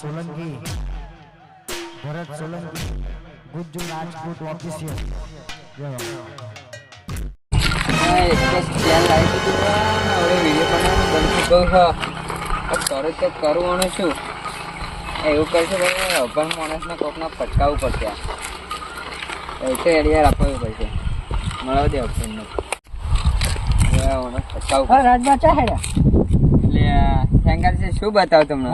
Solanki. Bharat Solanki. Gujju Rajput official કરું તો કરવાનું શું? એવું કરશે અભણ માણસને કોકના ફટકાવવું પડશે. પૈસા તો એડિયા આપવું પડશે મળવા દે અભણને. ફટકાવવું રાજમાં ચા હેડ્યા. એટલે શું બતાવું તમને.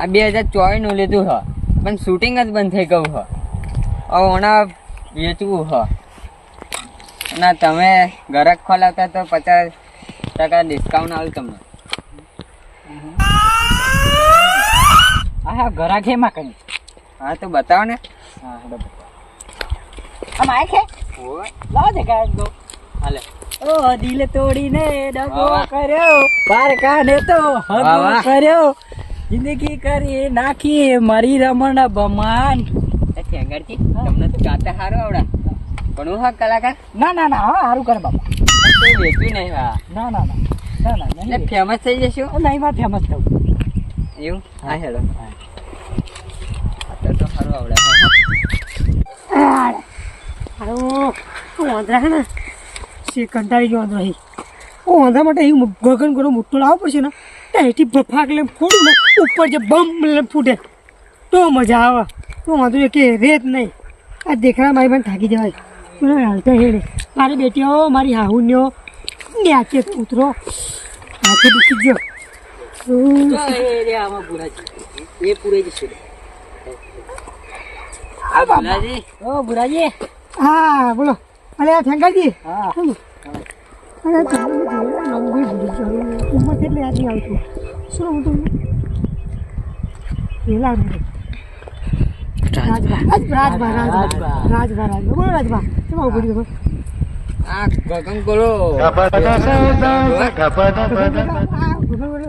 આ બે હજાર ચોવીસનું લીધું હ. પણ શૂટિંગ જ બંધ થઈ ગયું હ. હવે ઓના વેચવું હ. ના તમે ગરક ખોલાવતા તો પચાસ ટકા ડિસ્કાઉન્ટ આવ્યું તમને. હા હા ઘરા ઘેમાં કરી હા તો બતાવો ને. હા. આમ આય છે? લાવો દે કાંઈ દો. હાલે. ઓ દિલ તોડીને વાહ. કર્યો. બાર કાને તો હગો કર્યો. જિંદગી કરી નાખી મારી રમણ બમાન એ થેંગરજી તમને તો ગાતા સારું આવડા. પણ હું હા કલાકાર? ના ના ના હા સારું કર બાપા. તો વેચ્યું નહીં હા. ના ના ના ના ના ફેમસ થઈ જશો? નહીં માં ફેમસ થવું. એવું? હા. હેલો. અત્યારે તો સારું આવડે હા, હા. હારું વાંદરા છે ને. સે કંટાળી ગયો વાંધો અહીં ઓ વાંદરા માટે ગગન ગોળો મોટો લાવવો પડશે ને. અહીંથી બફાક લઈને ફોડું ને ઉપર જે બમ લઈને ફૂટે. તો મજા આવે. તો વાંધો કે રેત નહીં. આ દેખરા મારી પણ થાકી જવાય. તું હાલતા હેડે. મારી બેટીઓ મારી હાહુન્યો. ન્યાચે તો ઉતરો હાથે દુખી ગયો. એ પૂરે જશે ઓ બુરાજી હા બોલો. અરે આ થેંગાજી હા. અરે તમે લંબી ઉંમર કેટલી યાદ નહીં આવતું શું હું તમને? પેલા રાજભા. રાજભા રાજભા. રાજભા. રાજભા બોલો રાજભા. આવું તમે આ ગગન ગોળો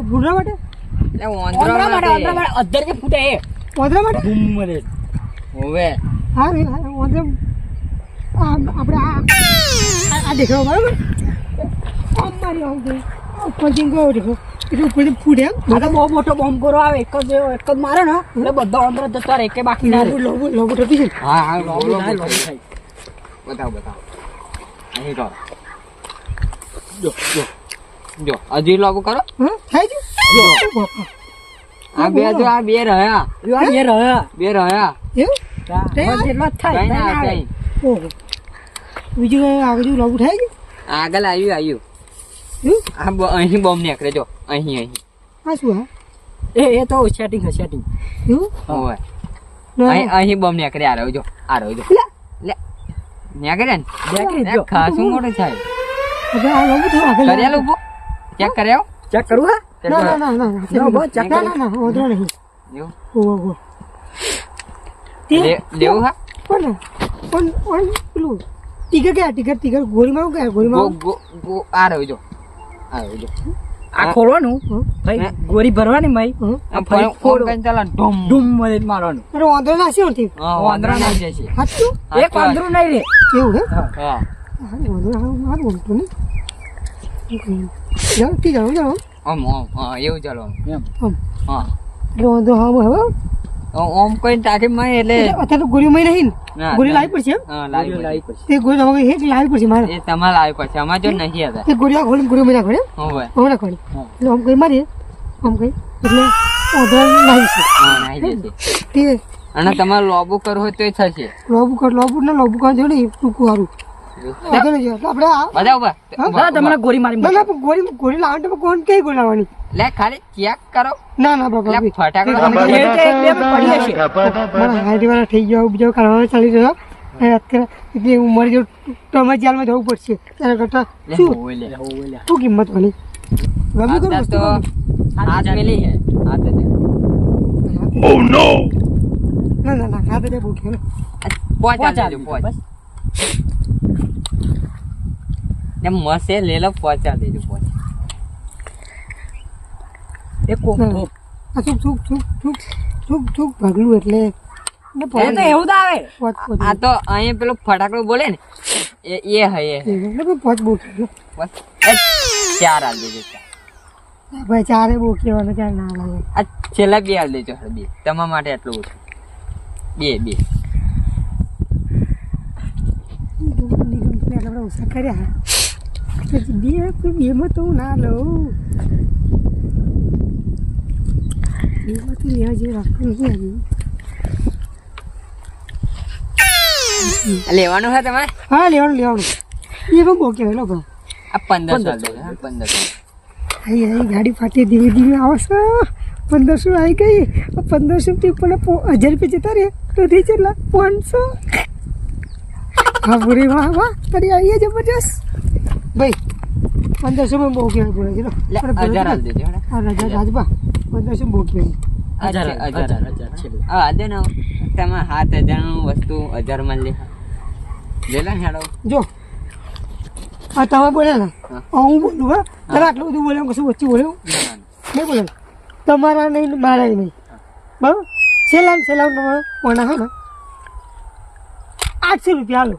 ભૂંડરા માટે? ઓંદરા માટે. અધર કે ફૂટે એ. ઓંદરા માટે? હોવે. હા રે હા ઓંદરા આપણે આ આ- આ દેખાવ બરાબર ઉપરથી ગયો એટલે ઉપરથી ફૂટે એમ બહુ મોટો બોમ્બ કરો આવે એક જ એક જ મારે ને એટલે બધા અંદર જતા રહે કે બાકી ના લોબુ લોબુ લોબુ ટપી છે હા હા બોલો. લોબી થાય. બતાવો બતાવો અહીં કરો જો જો જો હજી લાગુ કરો હા થાય છે આ બે જો આ બે રહ્યા બે રહ્યા બે રહ્યા એવું બસ એટલો જ થાય બીજું આગળ લોબુ થાય છે આગળ આવ્યું આવ્યું આ અહીં બોમ્બ નીકળે જો અહીં અહીં. આ શું હે એ એ તો સેટિંગ છે સેટિંગ એવું? ના, અહીં અહીં બોમ્બ નીકળે આ રહ્યો જો આ રહ્યો જો. લે. નીકળે ને? એ જો. ખાસું મોટું થાય. હવે આ લોબો થવા આગળ કર્યા લોબો ચેક કર્યા ચેક કરું હા? ના ના ના ના ના, બહુ ચેક ના ના ઓધરો નહીં. એવું? ઓહો ઓહો લે- લેવું હા? પણ પણ પેલું ટીકર ક્યાં ટીગર ટીકર ગોળીમાં ક્યાં ગો ગોળીમાં ગો ગો આ રહ્યો જો. આ જો આ ખોલવાનું ભાઈ? ગોરી ભરવાની મય? આ ફરી ફોડો. ફોડ. ચાલો ઢોમ. મારવાનું. અરે વાંધો ના છે નથી વાંદરો ના હાચું એક વાંદરું નહીં રે. એવું હે. હા. હા વાંધો ના મારું આમ આમ હા એવું ચાલો. એમ હા. એટલે વાંધો હા હવે આમ કોઈ ટાંકી માં એટલે અત્યારે તો ગોળી મળી નહીં ગોળી લાવી પડશે હા લાવી લાવી પડશે. તે ગોળી તમારે એક લાવી પડશે મારે. એ તમારે લાવી પડશે. અમાર જો નહીં હતા તે ગોળી ખોલી ગોળી મજા પડે હોવે. હવે એટલે ઓમ કઈ મારી ઓમ કઈ? એટલે ઓધર લાવી છે. હા નહીં જશે. તે અને તમારે લોબુ કરવું હોય તોય થશે. લોબુ કર લોબુ ના લોબુ કર જોડે ને ટૂંકું સારું. બધા ઊભા. ઊભા, હા તમને ગોરી મારી ના ના પણ ગોળી ગોળી તો કોણ કઈ ગોળી લે ખાલી ચેક કરો. ના ના બાબા લે ફટાકડો એ તો એક બે માં પડી હશે મારા હાઈટ વાળા થઈ ગયા બીજો કાઢવાનો ચાલી રહ્યો. અને ઉંમર જો તમે જેલમાં જવું પડશે. ત્યારે કરતા શું? શું કિંમત વાળી? ગમી તો હાથ મેલી હે હાથ જ. ના ના ના હા બધા ભૂખ્યો. પોચ પોચ આપી આપી દેજો, પોચ. બસ. ને મસે લેલો પહોંચા દેજો, પહોંચે એ કોક ભાગલું એટલે એ તો એવું જ આવે પોચ પોચ આ તો અહીંયા પેલો ફટાકડો બોલે ને એ એ હે પોચ ચાર આલ દેજો. ભાઈ ચારે બહુ ચાર ના લાગે આ છેલ્લા બે હાલ દેજો બે તમારા માટે એટલું ઓછું બે બે આપણે ઓછા કર્યા બે બેમાં તો હું ના લઉં બેમાં તો લેવા જેવું રાખતું નથી હજી આ લેવાનું છે તમારે હા લેવાનું લેવાનું એ પણ બહુ કહેવાય લોકો આ પંદરસો હાલ હા. પંદરસો અહીં અહીં ગાડી ફાટી ધીમે ધીમે આવશે. પંદરસો આવી ગઈ. પંદરસો થી પણ હજાર રૂપિયા જતા રે તો થઈ કેટલા પાંચસો. હા બુરી વાહ વાહ તારી આવી જબરજસ્ત. ભાઈ પંદરસો માં બહુ કહેવાય પડે છે. હજાર હાલ દેજો હે રાજબા પંદરસો બહુ કહેવાય હજાર હજાર હા દે ને તમે સાત હજારનું વસ્તુ હજારમાં લે. લે લે હેડો. જો. આ તમે બોલ્યા ને. હા. બોલું હા? આટલું બધું બોલ્યો કશું વચ્ચે બોલ્યું નહીં બોલે. તમારા નહીં મારા નહીં. બરાબર? છેલ્લા ને છેલ્લા તમારે કોના હા ને આઠસો રૂપિયા હાલો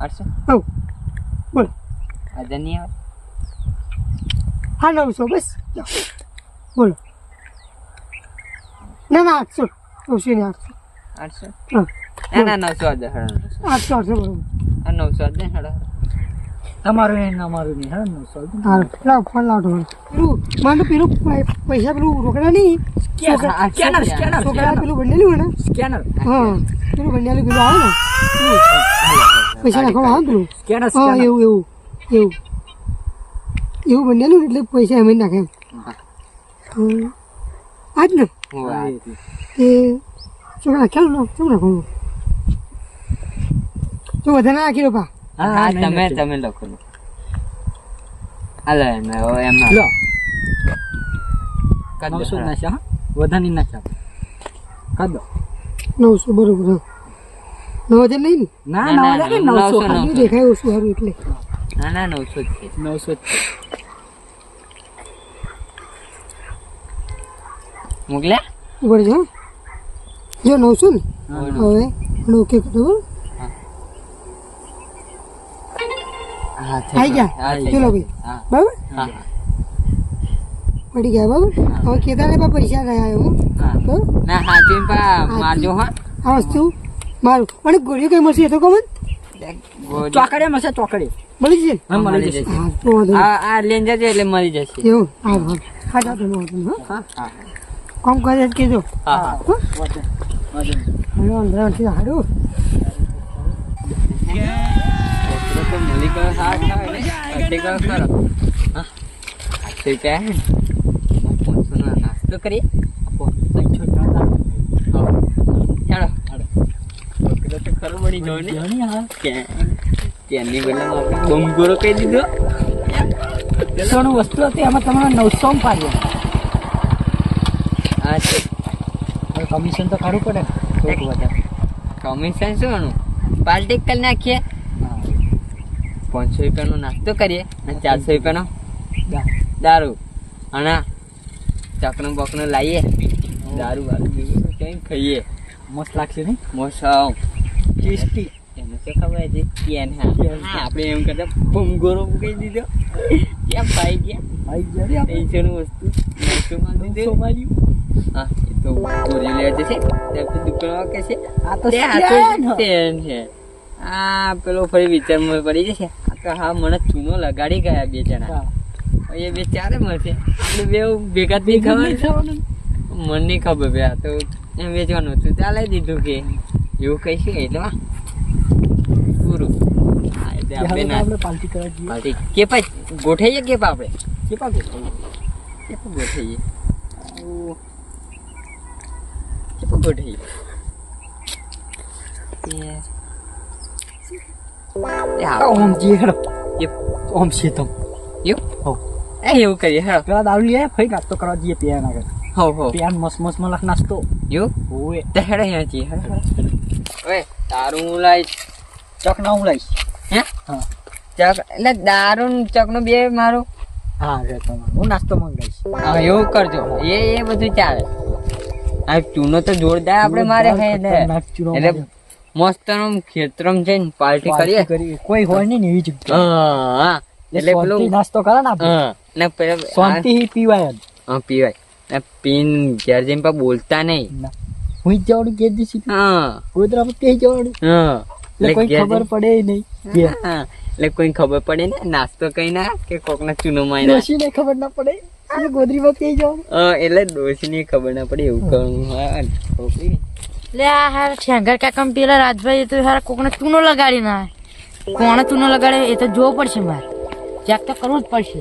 આઠસો? હવ. બોલો. હજાર નહીં આવે? હા નવસો બસ. બોલો ના ના આઠસો નવસો ને આઠસો આઠસો હા ના ના નવસો નવસો આઠસો આઠસો બરોબર નવસો હજાર હેડો તમારું એ અમારું નહીં હા નવસો હા લાવ ફોન લાવ ઢોળ પેલું મારે તો પેલું પૈસા પેલું રોકડા નહીં સ્કેનર સ્કેનર છોકરા પેલું બંનેલું હોય ને સ્કેનર હા પેલું બંનેલું પેલું આવે ને પૈસા નાખવાનું આવે ને પેલું સ્કેનર હા સ્કેનર એવું એવું એવું એવું બનેલું ને એટલે પૈસા એમ નાખે એમ. આજ ને. તે શું નાખ્યા શું નાખવાનું તો વધારે નાખી લો પા હા તમે તમે લખો લો હાલો એમ એમ લો. દો. નવસો નાખ્યા હા. વધારે નાખ્યા. કાદો નવસો બરોબર નવ હજાર નહીં ના? ના, ના ના, ના, નવસો. દેખાય ઓછું સારું એટલે. ના ના નવસો જ છે. નવસો જ મોકલ્યા? ઉપર જો? જો નવસો ને. હવે ઓકે કરો બરોબર? આઈ ગયા? ચલો ભાઈ. બરાબર? પડી ગયા બરાબર? હવે કેતા ને પા પૈસા ગયા એવું ના હાથી પા મારજો હા. આ વસ્તુ મારું. અને ગોળીઓ કઈ મળશે એ તો કહો ચોકડે મળશે ચોકડી મળી જશે? હા મળી જશે. આ આ લઈને એટલે મળી જશે. એવું? હા હા. હા. હા હા. કોમ કરે કહેજો હા. હા. અંદરથી હાલો તો મળી ગયો સાથ થાય. ને અડધી ગયો હા આઠસો રૂપિયા હે ને પાંચસો નો નાસ્તો કરીએ ખરો મળી ગયો ને ત્યાંની બદલામાં બંગોરો કહી દીધો સોનું વસ્તુ હતી એમાં તમારે નવસો માં પાડ્યો હા છે. કમિશન તો કાઢવું પડે ને બધા વધારે. કમિશન શું પાર્ટી કરી નાખીએ. પાંચસો રૂપિયાનો નાસ્તો કરીએ અને ચારસો રૂપિયાનો દારૂ. અને ચકનો બકનો લાવીએ દારૂ બારૂ બીજું કંઈ ખાઈએ. મસ્ત લાગશે નહીં? મોસમ ટેસ્ટી. એને શું ખબર છે કેન હા. આપણે એમ કરતા ભૂમગોરો મૂકી દીધો. ક્યાં ભાઈ ગયા? ભાઈ ગયા. ટેન્શન વસ્તુ. નવસો હા તો ચોરી લેવા જશે દુકાન કે છે. આ તો સ્ટેન્ડ છે. આ પેલો ફરી વિચારમાં પડી જશે. આ હા મને ચૂનો લગાડી ગયા બે જણા. એ બે ચારે મળશે. આપણે બે ભેગા થઈ ખાવાનું. મને નહીં ખબર બે તો એમ વેચવાનું હતું. ચાલે દીધું કે. એવું કઈ છે એટલે. પૂરું. એટલે કે પાઈ ગોઠાઈએ કે પા આપણે કે પા ગોઠાઈએ કે પા ગોઠાઈએ હા ઓમ જી હેડો. ઓમ છે તમ એવું? હો. એ એવું કરીએ હા પેલા દારૂ લઈએ ફરી નાસ્તો કરવા જઈએ પિયા આગળ. હો હો. પિયાન મસ્ત મસ્ત મલક નાસ્તો. એવું? ઓએ. તે હેડે અહીંયા છીએ હેડે ઓય તારું હું લાવીશ ચક ના હું લઈશ. હે? હા. ચક એટલે દારૂ ચકનું બે મારું. હા રે તમારું. હું નાસ્તો મંગાવીશ હા એવું કરજો. એ એ બધું ચાલે. આ ચૂનો તો જોરદાર આપણે મારે હે ને એટલે મસ્ત ખેતરમ જઈને પાર્ટી કરીએ પાર્ટી કરીએ. કોઈ હોય નહીં એવી જગ્યા હા એટલે પેલું નાસ્તો કરે ને હા ને પેલા શાંતિ પીવાય હા પીવાય. ને પીન ઘેર જઈને પણ બોલતા નહીં. હું જવાનું કે જઈશું હા. ગોદરા પર તે જવાનું. હા. એટલે કોઈ ખબર પડે નહીં. હા એટલે કોઈ ખબર પડે ને નાસ્તો કઈ ના કે કોકના ચૂનો માં ના ખબર ના પડે. એટલે ગોદરી તે જો હા, એટલે ડોશીને ખબર ના પડે એવું કહું. હા છોકરી. લે આ હાર શેંગર કાકા પેલા રાજભાઈ તો હાર કોકને ચૂનો લગાડી ના કોણે ચૂનો લગાડે એ તો જોવું પડશે મારે. ચેક તો કરવું જ પડશે.